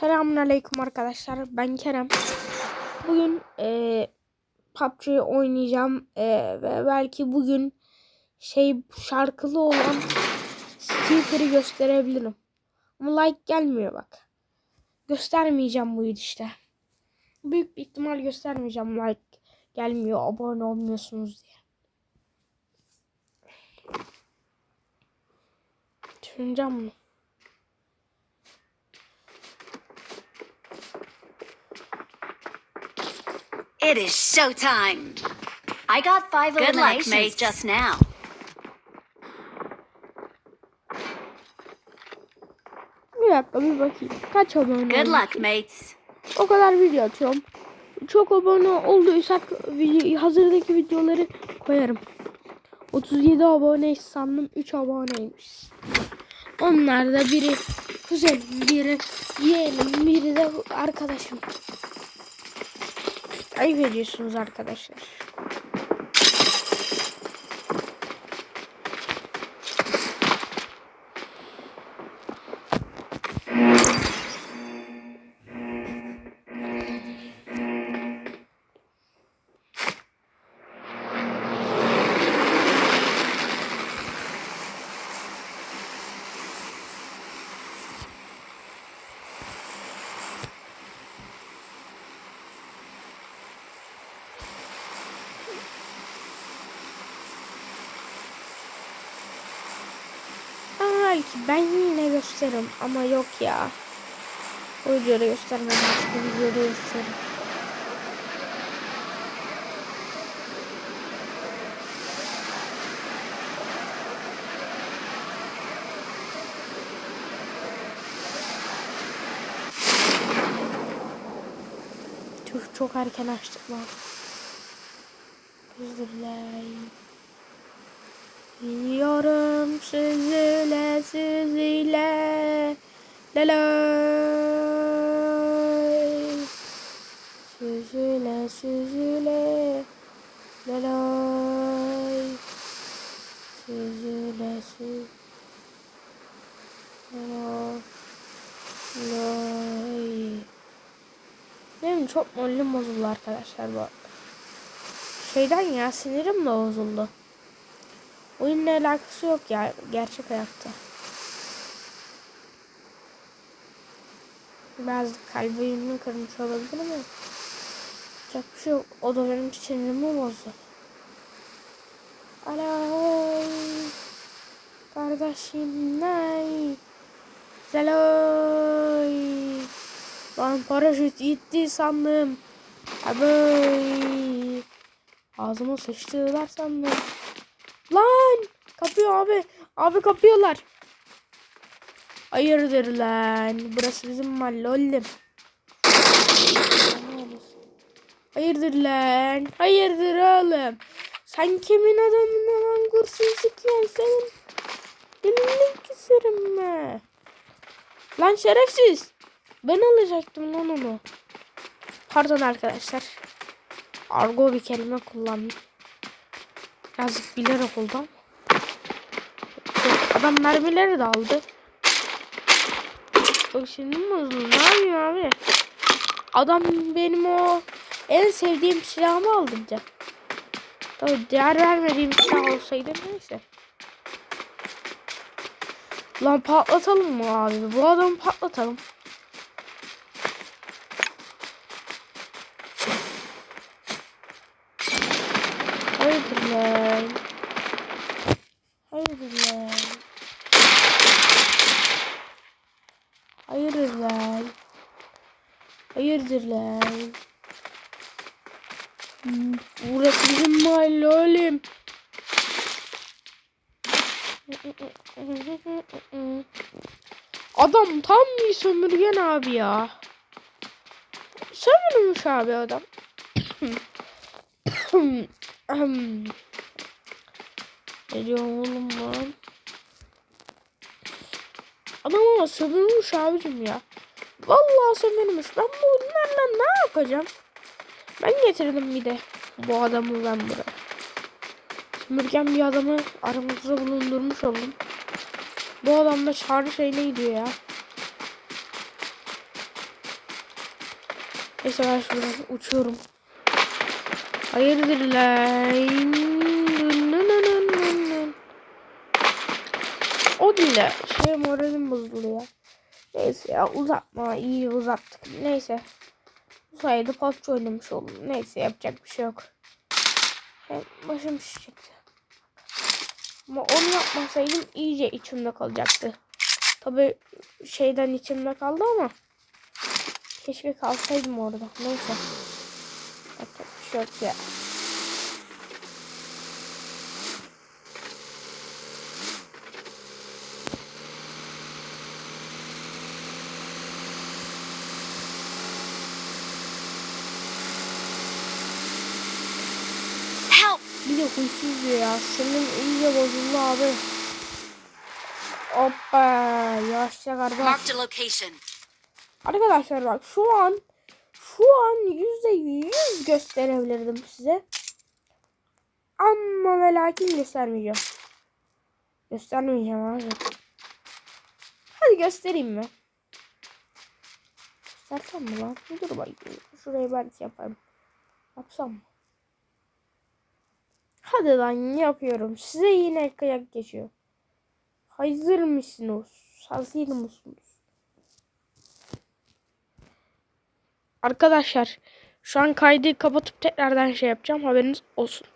Selamünaleyküm arkadaşlar. Ben Kerem. Bugün e, PUBG oynayacağım e, ve belki bugün şey şarkılı olan sticker'ı gösterebilirim. Ama like gelmiyor bak. Göstermeyeceğim bu işte. Büyük bir ihtimal göstermeyeceğim like gelmiyor abone olmuyorsunuz diye. Düşüneceğim bunu. It is showtime. I got five Good luck, eliminations mates. just now. Bir dakika bir bakayım. Kaç abone Good olmuş? luck, mates. O kadar video atıyorum. Çok abone olduysak video, hazırdaki videoları koyarım. 37 abone sandım 3 aboneymiş. Onlar da biri kuzenim, biri yeğenim, biri de arkadaşım. Ayıp ediyorsunuz arkadaşlar. Belki ben yine gösteririm ama yok ya. O videoda göstermem başka videoda gösteririm. Çok erken açtık lan. Özür Gidiyorum süzüle süzüle. Lelay Süzüle süzüle. Lelay Süzüle süzüle Lelay Benim çok moralim bozuldu arkadaşlar bu. Şeyden ya sinirim de bozuldu. Oyunla alakası yok ya gerçek hayatta. Biraz kalbimi kırmış olabilir ama yapacak bir şey yok. O da benim sinirimi bozdu. Alay kardeşim nay Zeloy Lan paraşüt gitti sandım. Abi Ağzıma sıçtılar sandım. Lan! Kapıyor abi. Abi kapıyorlar. Hayırdır lan. Burası bizim mahalle oğlum. Hayırdır lan. Hayırdır oğlum. Sen kimin adamına lan kurşun sıkıyorsun senin? Dilini keserim mi? Lan şerefsiz. Ben alacaktım lan onu. Pardon arkadaşlar. Argo bir kelime kullandım. Birazcık bilerek oldu ama. Adam mermileri de aldı. Çok şimdi mi bozuldu? Ne yapıyor abi? Adam benim o en sevdiğim silahımı aldı bir de. Tabii değer vermediğim silah olsaydı neyse. Lan patlatalım mı abi? Bu adamı patlatalım. Hayırdır lan? Hayırdır lan? Hayırdır lan? Lan? Hmm, Burası bizim mahalle oğlum. Adam tam bir sömürgen abi ya. Sömürmüş abi adam. Ne diyorsun oğlum lan? Adam ama sömürmüş abicim ya. Vallahi sömürmüş. Ben bunlarla ne yapacağım? Ben getirdim bir de bu adamı ben buraya. Sömürgen bir adamı aramızda bulundurmuş oldum. Bu adam da çağrı şeyine gidiyor ya. Neyse ben şuradan uçuyorum. Hayırdır lan? O değil de şey moralim bozuldu ya. Neyse ya uzatma iyi uzattık. Neyse. Bu sayede PUBG oynamış oldum. Neyse yapacak bir şey yok. Hem başım şişecekti. Ama onu yapmasaydım iyice içimde kalacaktı. Tabi şeyden içimde kaldı ama keşke kalsaydım orada. Neyse. Yapacak bir şey yok ya. Bir de huysuz ya. Senin iyice bozuldu abi. Hoppa. Yavaşça kardeş. Arkadaşlar bak şu an şu an yüzde yüz gösterebilirdim size. Ama ve lakin göstermeyeceğim. Göstermeyeceğim abi. Hadi göstereyim mi? Göstersem mi lan? Dur bakayım. Şurayı belki yaparım. Yapsam mı? Hadi lan yapıyorum. Size yine kıyak geçiyor. Hazır mısınız? Hazır mısınız? Arkadaşlar şu an kaydı kapatıp tekrardan şey yapacağım haberiniz olsun.